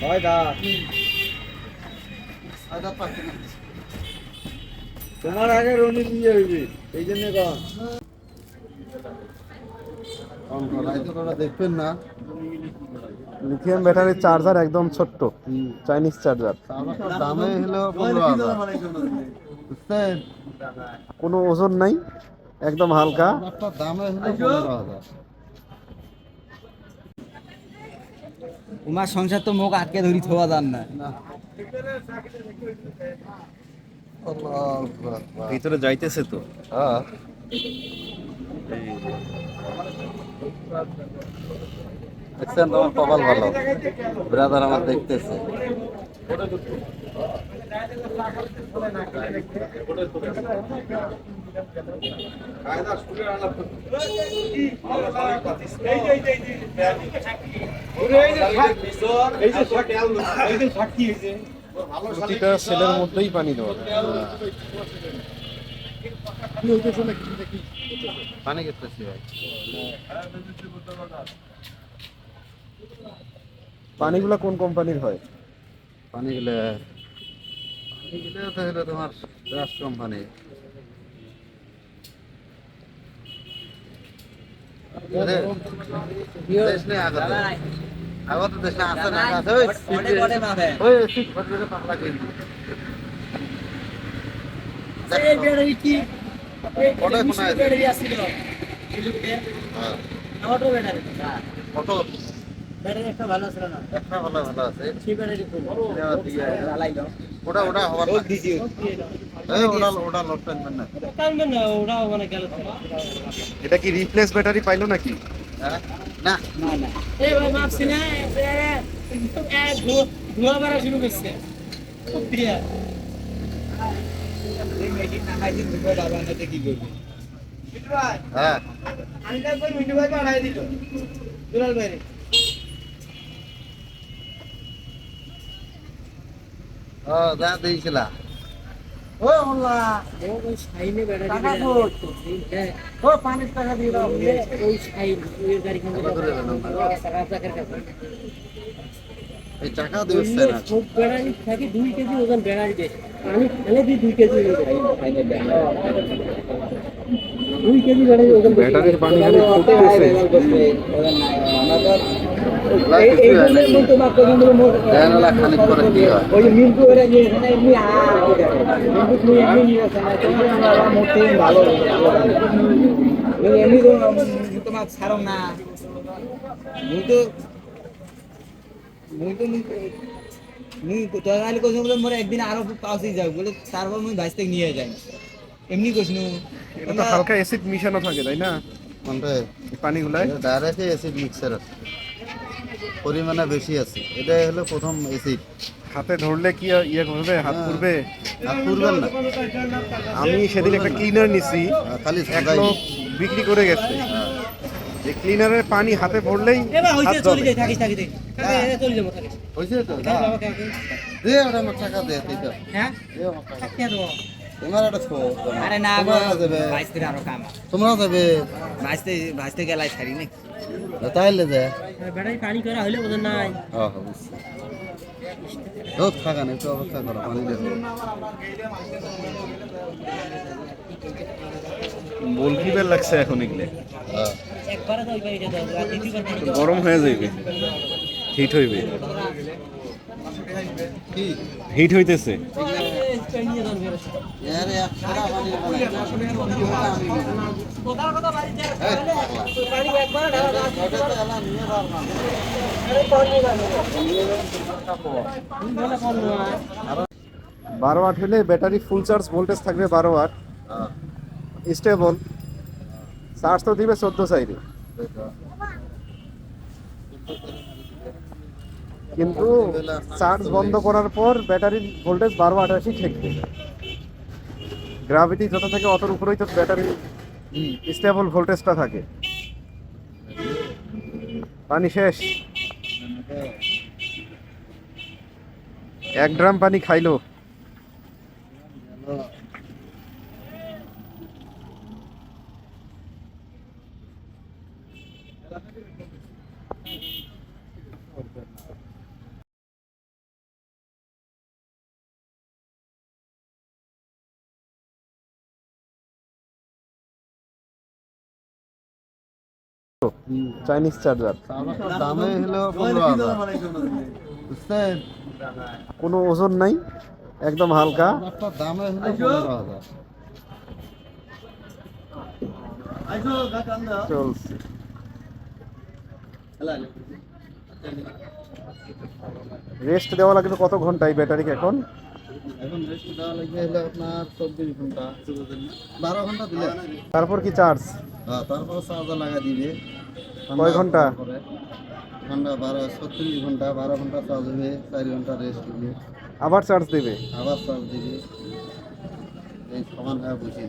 হয় দা আদা পাচ্ছি না তোমার আগে রনি দিয়ে হইবে এই জন্য দেখবেন না লিথিয়াম ব্যাটারির চার্জার একদম ছোট্ট চাইনিজ চার্জার দামে হলো কোনো ওজন নাই একদম হালকা দামে হলো পনেরো হাজার তোমার সংসার তো মুখ আটকে ধরি থোয়া যান না না। ভিতরে যাইতেছে তো। হ্যাঁ। দেখছেন তোমার কপাল ভালো। ব্রাদার আমার দেখতেছে। প্রতিটা সেলের মধ্যেই পানি দেওয়া পানি ভাই। পানিগুলো কোন কোম্পানির হয়? পানি পানি তো হলো তোমার রাস কোম্পানি দেশ নেই আগত। আগত দেশ না আছে না আছে ওই পাতলা এই কি আছে? হ্যাঁ। ব্যাটারি একটা ভালো ছিল না। একটা ভালো ভালো আছে। সেই ব্যাটারি কোন দেওয়া দিয়ে জ্বালাই দাও ওটা ওটা হওয়ার না দিছি এই ওটা ওটা লোড টানবেন না কামবে না ওরা গেল। এটা কি রিপ্লেস ব্যাটারি পাইলো নাকি? হ্যাঁ? না। না না। এই ভাই মাপছি না ধোয়া বাড়া শুরু করছে। খুব কি করবে? হ্যাঁ। আমি তারপর মিঠু ভাই পাঠাই দিল। দুলাল ভাই ও যা দিয়েছিলা ও মোল্লা ওই শাইনে বেড়া টাকা ও পানির টাকা দিয়ে দাও ওই শাইন ওই গাড়ি খান কত করে বেতন পায়? রাজাকের কাছে এই টাকা দিচ্ছে না সব বেড়ারি থাকে দুই কেজি ওজন দেয় আমি কেজি কেজি ব্যাটারির পানি খালি ফুটতেছে। ওজন নাই। আমাদের ভালো ভালো লাগে। ওই এমনি তো তোমার ছাড়ো না। মুই তো মুই তো মুই- মুই তোর খালি কইছ বলে মোর একদিন আরও পাউসি যাও বলে তারপর মুই বাইশ থেকে নিয়ে যাই। এমনি তো হালকা অ্যাসিড মিশানো থাকে তাই না? এই পানিগুলায়। ডাইরেক্ট অ্যাসিড মিক্সার আছে। পরিমাণে বেশি আছে। এটা হলো প্রথম অ্যাসিড হাতে ধরলে কি ইয়ে করবে? হাত হ্যাঁ। পুড়বে? আর পুরবেন না। আমি সেদিন একটা ক্লিনার নিছি। খালি এক লোক বিক্রি করে গেছে। যে ক্লিনারের পানি হাতে পড়লেই হইছে হাত চলে জ্বলে। যাই থাকিস থাকিস থাকিস চলে যাব থাকিস হয়েছে তো? দে ওটা আমার টাকা দে তুই তো হ্যাঁ? দে আমার টাকা। দেবো। তোমার একটা ছো আরে না গো থেকে আরও কাম। তোমরা ভাজতে গেলাই ছাড়ি নাকি তাইলে দে। ব্যাটারি পানি করা হইলে বোঝেন নাই। হ্যাঁ হ্যাঁ বুঝছি। রোদ থাকা না একটু অপেক্ষা করো পানি দেবো বলকিবের লাগছে এখন এগুলো। হ্যাঁ। গরম হয়ে যাইবে। হিট হইবে। হিট হইতেছে। বারো ওয়াট হলে ব্যাটারি ফুল চার্জ ভোল্টেজ থাকবে বারো হ্যাঁ, স্টেবল চার্জ তো দিবে চোদ্দ সাইডে কিন্তু চার্জ বন্ধ করার পর ব্যাটারির ভোল্টেজ বারো আঠাশি ঠেকবে। গ্রাভিটি যত থাকে অতর উপরেই তো ব্যাটারির স্টেবল ভোল্টেজটা থাকে পানি শেষ এক ড্রাম পানি খাইলো হ্যালো। চাইনিজ চার্জার দামে হলো কোনো ওজন নাই একদম হালকা। দামে চলছে। রেস্ট দেওয়া লাগবে কত ঘন্টায় ব্যাটারিকে এখন? এখন রেস্ট লাগবে হলো আপনার চব্বিশ ঘণ্টা। বারো ঘণ্টা দিলে? তারপর কি চার্জ তারপর তারপরে চার্জার লাগা দিবে। কয় ঘণ্টা? ঘণ্টা বারো ছত্রিশ ঘণ্টা বারো ঘণ্টা চার্জ হবে চার ঘণ্টা রেস্ট দিবে। আবার চার্জ দেবে? আবার চার্জ দিবে। এই সমান হয়ে বসে।